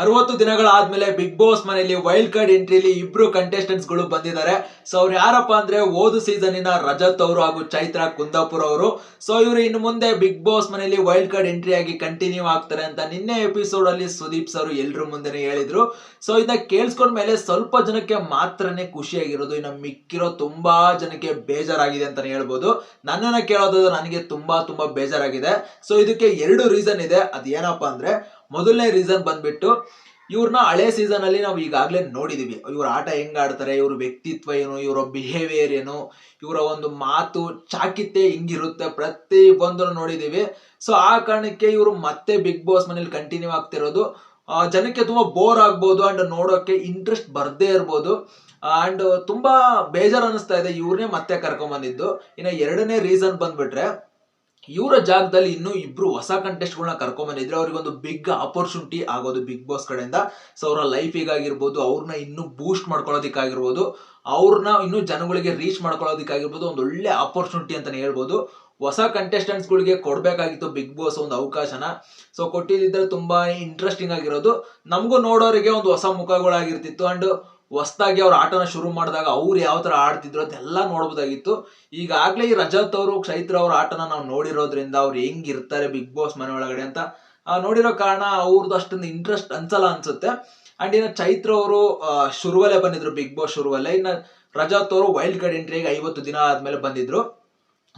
ಅರವತ್ತು ದಿನಗಳಾದ್ಮೇಲೆ big Boss ಮನೆಯಲ್ಲಿ ವೈಲ್ಡ್ ಕಾರ್ಡ್ ಎಂಟ್ರಿಲಿ ಇಬ್ರು ಕಂಟೆಸ್ಟೆಂಟ್ಸ್ಗಳು ಬಂದಿದ್ದಾರೆ. ಸೊ ಅವ್ರು ಯಾರಪ್ಪ ಅಂದ್ರೆ ಓದು ಸೀಸನಿನ ರಜತ್ ಅವರು ಹಾಗೂ ಚೈತ್ರ ಕುಂದಾಪುರ ಅವರು. ಸೊ ಇವರು ಇನ್ನು ಮುಂದೆ ಬಿಗ್ ಬಾಸ್ ಮನೆಯಲ್ಲಿ ವೈಲ್ಡ್ ಕಾರ್ಡ್ ಎಂಟ್ರಿ ಆಗಿ ಕಂಟಿನ್ಯೂ ಆಗ್ತಾರೆ ಅಂತ ನಿನ್ನೆ ಎಪಿಸೋಡ್ ಅಲ್ಲಿ ಸುದೀಪ್ ಸರ್ ಎಲ್ರ ಮುಂದೆನೆ ಹೇಳಿದ್ರು. ಸೊ ಇದನ್ನ ಕೇಳಿಸ್ಕೊಂಡ ಮೇಲೆ ಸ್ವಲ್ಪ ಜನಕ್ಕೆ ಮಾತ್ರನೇ ಖುಷಿಯಾಗಿರೋದು, ಇನ್ನು ಮಿಕ್ಕಿರೋ ತುಂಬಾ ಜನಕ್ಕೆ ಬೇಜಾರಾಗಿದೆ ಅಂತಾನೆ ಹೇಳ್ಬೋದು. ನನ್ನನ್ನ ಕೇಳೋದಾದ್ರೆ ನನಗೆ ತುಂಬಾ ತುಂಬಾ ಬೇಜಾರಾಗಿದೆ. ಸೊ ಇದಕ್ಕೆ ಎರಡು ರೀಸನ್ ಇದೆ. ಅದೇನಪ್ಪ ಅಂದ್ರೆ ಮೊದಲನೇ ರೀಸನ್ ಬಂದ್ಬಿಟ್ಟು ಇವ್ರನ್ನ ಹಳೆ ಸೀಸನ್ ಅಲ್ಲಿ ನಾವು ಈಗಾಗಲೇ ನೋಡಿದೀವಿ. ಇವ್ರ ಆಟ ಹೆಂಗ್ ಆಡ್ತಾರೆ, ಇವ್ರ ವ್ಯಕ್ತಿತ್ವ ಏನು, ಇವರ ಬಿಹೇವಿಯರ್ ಏನು, ಇವರ ಒಂದು ಮಾತು ಚಾಕಿತ್ತೆ ಹಿಂಗಿರುತ್ತೆ ಪ್ರತಿ ಒಂದನ್ನು ನೋಡಿದೀವಿ. ಸೊ ಆ ಕಾರಣಕ್ಕೆ ಇವರು ಮತ್ತೆ ಬಿಗ್ ಬಾಸ್ ಮನೇಲಿ ಕಂಟಿನ್ಯೂ ಆಗ್ತಿರೋದು. ಜನಕ್ಕೆ ತುಂಬಾ ಬೋರ್ ಆಗ್ಬೋದು ಅಂಡ್ ನೋಡೋಕೆ ಇಂಟ್ರೆಸ್ಟ್ ಬರ್ದೇ ಇರ್ಬೋದು. ಅಂಡ್ ತುಂಬಾ ಬೇಜಾರ್ ಅನಿಸ್ತಾ ಇದೆ ಇವ್ರನ್ನೇ ಮತ್ತೆ ಕರ್ಕೊಂಡ್ ಬಂದಿದ್ದು ಇನ್ನು ಎರಡನೇ ರೀಸನ್ ಬಂದ್ಬಿಟ್ರೆ ಇವರ ಜಾಗದಲ್ಲಿ ಇನ್ನೂ ಇಬ್ರು ಹೊಸ ಕಂಟೆಸ್ಟ್ಗಳನ್ನ ಕರ್ಕೊಂಡ್ ಬಂದಿದ್ರೆ ಅವ್ರಿಗೆ ಒಂದು ಬಿಗ್ ಆಪರ್ಚುನಿಟಿ ಆಗೋದು ಬಿಗ್ ಬಾಸ್ ಕಡೆಯಿಂದ. ಸೊ ಅವರ ಲೈಫಿಗಾಗಿರ್ಬೋದು ಅವ್ರನ್ನ ಇನ್ನೂ ಬೂಸ್ಟ್ ಮಾಡ್ಕೊಳ್ಳೋದಕ್ಕಾಗಿರ್ಬೋದು ಅವ್ರನ್ನ ಇನ್ನೂ ಜನಗಳಿಗೆ ರೀಚ್ ಮಾಡ್ಕೊಳ್ಳೋದಕ್ಕಾಗಿರ್ಬೋದು, ಒಂದು ಒಳ್ಳೆ ಆಪರ್ಚುನಿಟಿ ಅಂತಾನೆ ಹೇಳ್ಬೋದು. ಹೊಸ ಕಂಟೆಸ್ಟೆಂಟ್ಸ್ಗಳಿಗೆ ಕೊಡಬೇಕಾಗಿತ್ತು ಬಿಗ್ ಬಾಸ್ ಒಂದು ಅವಕಾಶನ. ಸೊ ಕೊಟ್ಟಿದ್ದಿದ್ರೆ ತುಂಬಾ ಇಂಟ್ರೆಸ್ಟಿಂಗ್ ಆಗಿರೋದು. ನಮಗೂ ನೋಡೋರಿಗೆ ಒಂದು ಹೊಸ ಮುಖಗಳಾಗಿರ್ತಿತ್ತು. ಅಂಡ್ ಹೊಸದಾಗಿ ಅವ್ರ ಆಟನ ಶುರು ಮಾಡಿದಾಗ ಅವ್ರು ಯಾವ ಥರ ಆಡ್ತಿದ್ರು ಅದೆಲ್ಲ ನೋಡ್ಬೋದಾಗಿತ್ತು. ಈಗಾಗಲೇ ಈ ರಜತ್ ಅವರು, ಚೈತ್ರ ಅವ್ರ ಆಟನ ನಾವು ನೋಡಿರೋದ್ರಿಂದ ಅವ್ರು ಹೆಂಗಿರ್ತಾರೆ ಬಿಗ್ ಬಾಸ್ ಮನೆ ಒಳಗಡೆ ಅಂತ ನೋಡಿರೋ ಕಾರಣ ಅವ್ರದ್ದು ಅಷ್ಟೊಂದು ಇಂಟ್ರೆಸ್ಟ್ ಅನ್ಸಲ್ಲ ಅನ್ಸುತ್ತೆ. ಅಂಡ್ ಇನ್ನು ಚೈತ್ರ ಅವರು ಶುರುವಲ್ಲೇ ಬಂದಿದ್ರು, ಬಿಗ್ ಬಾಸ್ ಶುರುವಲ್ಲೇ. ಇನ್ನು ರಜತ್ ಅವರು ವೈಲ್ಡ್ ಕಾರ್ಡ್ ಎಂಟ್ರಿಗೆ ಐವತ್ತು ದಿನ ಆದ್ಮೇಲೆ ಬಂದಿದ್ರು.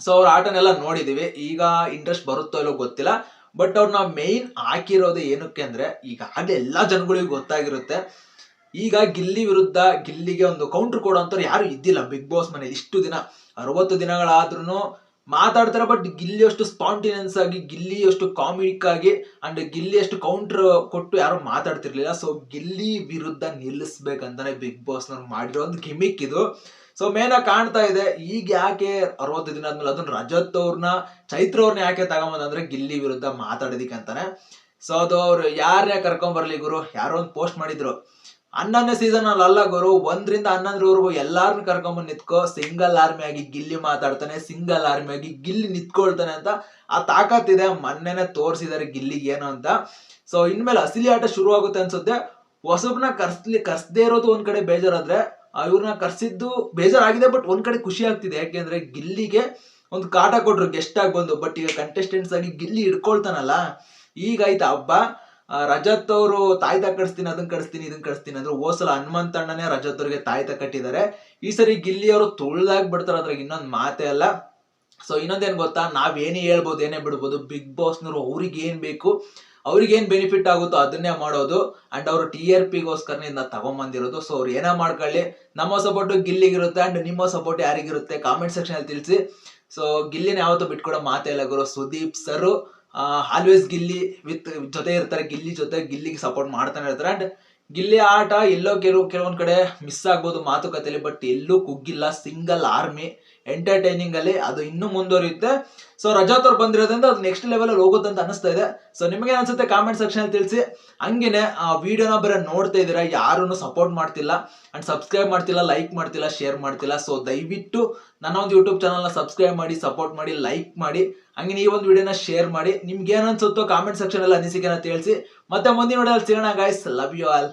ಸೊ ಅವ್ರ ಆಟನೆಲ್ಲ ನೋಡಿದ್ದೀವಿ ಈಗ ಇಂಟ್ರೆಸ್ಟ್ ಬರುತ್ತೋ ಇಲ್ಲೋ ಗೊತ್ತಿಲ್ಲ. ಬಟ್ ಅವ್ರನ್ನ ಮೇಯ್ನ್ ಹಾಕಿರೋದು ಏನಕ್ಕೆ ಅಂದ್ರೆ, ಈಗಾಗಲೇ ಎಲ್ಲ ಜನಗಳಿಗೂ ಗೊತ್ತಾಗಿರುತ್ತೆ. ಈಗ ಗಿಲ್ಲಿ ವಿರುದ್ಧ ಗಿಲ್ಲಿಗೆ ಒಂದು ಕೌಂಟರ್ ಕೊಡೋಂಥವ್ರು ಯಾರು ಇದ್ದಿಲ್ಲ. ಬಿಗ್ ಬಾಸ್ ಮನೆ ಇಷ್ಟು ದಿನ, ಅರವತ್ತು ದಿನಗಳಾದ್ರೂ ಮಾತಾಡ್ತಾರೆ ಬಟ್ ಗಿಲ್ಲಿ ಅಷ್ಟು ಸ್ಪಾಂಟಿನಿಯನ್ಸ್ ಆಗಿ, ಗಿಲ್ಲಿ ಅಷ್ಟು ಕಾಮಿಕ್ ಆಗಿ ಅಂಡ್ ಗಿಲ್ಲಿ ಅಷ್ಟು ಕೌಂಟರ್ ಕೊಟ್ಟು ಯಾರು ಮಾತಾಡ್ತಿರ್ಲಿಲ್ಲ. ಸೊ ಗಿಲ್ಲಿ ವಿರುದ್ಧ ನಿಲ್ಲಿಸ್ಬೇಕಂತಾನೆ ಬಿಗ್ ಬಾಸ್ನವ್ರು ಮಾಡಿರೋ ಒಂದು ಗಿಮಿಕ್ ಇದು. ಸೊ ಮೇನ ಕಾಣ್ತಾ ಇದೆ, ಈಗ ಯಾಕೆ ಅರವತ್ತು ದಿನ ಆದ್ಮೇಲೆ ಅದನ್ನ ರಜತ್ ಅವ್ರನ್ನ ಚೈತ್ರ ಅವ್ರನ್ನ ಯಾಕೆ ತಗೊಂಬಂದ್ರೆ ಗಿಲ್ಲಿ ವಿರುದ್ಧ ಮಾತಾಡೋದಿಕ್ಕೆ ಅಂತಾನೆ. ಸೊ ಅದು ಅವ್ರು ಯಾರನ್ನೇ ಕರ್ಕೊಂಡ್ ಬರ್ಲಿ ಗುರು? ಯಾರೋ ಒಂದು ಪೋಸ್ಟ್ ಮಾಡಿದ್ರು. ಹನ್ನೊಂದನೇ ಸೀಸನ್ ಅಲ್ಲಿ ಅಲ್ಲ ಗುರು, ಒಂದ್ರಿಂದ ಹನ್ನೊಂದರವರೆಗೂ ಎಲ್ಲಾರನ್ನ ಕರ್ಕೊಂಬಂದು ನಿಂತ್ಕೋ. ಸಿಂಗಲ್ ಆರ್ಮಿ ಆಗಿ ಗಿಲ್ಲಿ ಮಾತಾಡ್ತಾನೆ ಸಿಂಗಲ್ ಆರ್ಮಿ ಆಗಿ ಗಿಲ್ಲಿ ನಿಂತ್ಕೊಳ್ತಾನೆ ಅಂತ ಆ ತಾಕತ್ತಿದೆ ಮೊನ್ನೆನೆ ತೋರಿಸಿದ್ದಾರೆ ಗಿಲ್ಲಿಗೆ ಏನು ಅಂತ. ಸೊ ಇನ್ಮೇಲೆ ಅಸಲಿ ಆಟ ಶುರು ಆಗುತ್ತೆ ಅನ್ಸುತ್ತೆ. ಹೊಸಬ್ನ ಕರ್ಸ್ಲಿ, ಕರ್ಸದೇ ಇರೋದು ಒಂದ್ ಕಡೆ ಬೇಜಾರಾದ್ರೆ ಇವ್ರನ್ನ ಕರ್ಸಿದ್ದು ಬೇಜಾರಾಗಿದೆ ಬಟ್ ಒಂದ್ ಕಡೆ ಖುಷಿ ಆಗ್ತಿದೆ. ಯಾಕೆಂದ್ರೆ ಗಿಲ್ಲಿಗೆ ಒಂದು ಕಾಟ ಕೊಟ್ರು, ಗೆಸ್ಟ್ ಆಗಿ ಬಂದು. ಬಟ್ ಈಗ ಕಂಟೆಸ್ಟೆಂಟ್ಸ್ ಆಗಿ ಗಿಲ್ಲಿ ಹಿಡ್ಕೊಳ್ತಾನಲ್ಲ. ಈಗ ಆಯ್ತಾ ಹಬ್ಬ? ರಜತ್ ಅವರು ತಾಯ್ತ ಕಟ್ಸ್ತೀನಿ ಅದನ್ನ ಕಟ್ಸ್ತೀನಿ ಇದನ್ನ ಕಟ್ಸ್ತೀನಿ ಅಂದ್ರೆ ಓಸಲ ಹನುಮಂತ ಅಣ್ಣನೇ ರಜತ್ ಅವ್ರಿಗೆ ತಾಯ್ತ ಕಟ್ಟಿದ್ದಾರೆ. ಈ ಸರಿ ಗಿಲ್ಲಿ ಅವರು ತುಳ್ದಾಗ್ ಬಿಡ್ತಾರೆ ಅದ್ರಾಗ ಇನ್ನೊಂದ್ ಮಾತೇ ಅಲ್ಲ. ಸೊ ಇನ್ನೊಂದೇನ್ ಗೊತ್ತಾ? ನಾವೇನೇ ಹೇಳ್ಬೋದು, ಏನೇ ಬಿಡ್ಬೋದು, ಬಿಗ್ ಬಾಸ್ನವರು ಅವ್ರಿಗೆ ಏನ್ ಬೇಕು, ಅವ್ರಿಗೆ ಏನ್ ಬೆನಿಫಿಟ್ ಆಗುತ್ತೋ ಅದನ್ನೇ ಮಾಡೋದು. ಅಂಡ್ ಅವರು ಟಿ ಆರ್ ಪಿಗೋಸ್ಕರ ಇದನ್ನ ತಗೊಂಬಂದಿರೋದು. ಸೊ ಅವ್ರು ಏನೇ ಮಾಡ್ಕೊಳ್ಳಿ? ನಮ್ಮ ಸಪೋರ್ಟ್ ಗಿಲ್ಲಿಗಿರುತ್ತೆ ಅಂಡ್ ನಿಮ್ಮ ಸಪೋರ್ಟ್ ಯಾರಿಗಿರುತ್ತೆ? ಕಾಮೆಂಟ್ ಸೆಕ್ಷನ್ ಅಲ್ಲಿ ತಿಳಿಸಿ. ಸೊ ಗಿಲ್ಲಿನ ಯಾವತ್ತೂ ಬಿಟ್ಕೊಡೋ ಮಾತೇ ಇಲ್ಲ ಗುರು. Sudeep sir. Always Gilli with ಜೊತೆ ಇರ್ತಾರೆ, ಗಿಲ್ಲಿ ಜೊತೆ ಗಿಲ್ಲಿಗೆ ಸಪೋರ್ಟ್ ಮಾಡ್ತಾನೆ ಇರ್ತಾರೆ. ಅಂಡ್ ಗಿಲ್ಲಿ ಆಟ ಎಲ್ಲೋ ಕೆಲವು ಕೆಲವೊಂದ್ ಕಡೆ ಮಿಸ್ ಆಗ್ಬೋದು ಮಾತುಕತೆಯಲ್ಲಿ ಬಟ್ ಎಲ್ಲೂ ಕುಗ್ಗಿಲ್ಲ ಸಿಂಗಲ್ ಆರ್ಮಿ ಎಂಟರ್ಟೈನಿಂಗ್ ಅಲ್ಲಿ ಅದು ಇನ್ನೂ ಮುಂದುವರಿಯುತ್ತೆ. ಸೊ ರಜಾತ್ ಅವ್ರು ಬಂದಿರೋದ್ರಿಂದ ಅದು ನೆಕ್ಸ್ಟ್ ಲೆವೆಲ್ ಅಲ್ಲಿ ಹೋಗುತ್ತೆ ಅಂತ ಅನಿಸ್ತಾ ಇದೆ. ಸೊ ನಿಮಗೆ ಅನ್ಸುತ್ತೆ ಕಾಮೆಂಟ್ ಸೆಕ್ಷನ್ ಅಲ್ಲಿ ತಿಳಿಸಿ. ಹಂಗೇನೆ, ಆ ವಿಡಿಯೋನ ಬರೀ ನೋಡ್ತಾ ಇದ್ದೀರಾ ಯಾರೂ ಸಪೋರ್ಟ್ ಮಾಡ್ತಿಲ್ಲ. ಅಂಡ್ ಸಬ್ಸ್ಕ್ರೈಬ್ ಮಾಡ್ತಿಲ್ಲ ಲೈಕ್ ಮಾಡ್ತಿಲ್ಲ ಶೇರ್ ಮಾಡ್ತಿಲ್ಲ. ಸೊ ದಯವಿಟ್ಟು ನನ್ನ ಒಂದು ಯೂಟ್ಯೂಬ್ ಚಾನಲ್ನ ಸಬ್ಸ್ಕ್ರೈಬ್ ಮಾಡಿ ಸಪೋರ್ಟ್ ಮಾಡಿ ಲೈಕ್ ಮಾಡಿ. ಹಂಗೆ ಈ ಒಂದು ವಿಡಿಯೋನ ಶೇರ್ ಮಾಡಿ. ನಿಮ್ಗೆ ಏನ್ ಅನ್ಸುತ್ತೋ ಕಾಮೆಂಟ್ ಸೆಕ್ಷನ್ ಅಲ್ಲಿ ಅನಿಸಿಕೆನ ತಿಳಿಸಿ. ಮತ್ತೆ ಮುಂದಿನ ವಿಡಿಯೋದಲ್ಲಿ ಸಿಗೋಣ ಗಾಯ್ಸ್ ಲವ್ ಯು ಆಲ್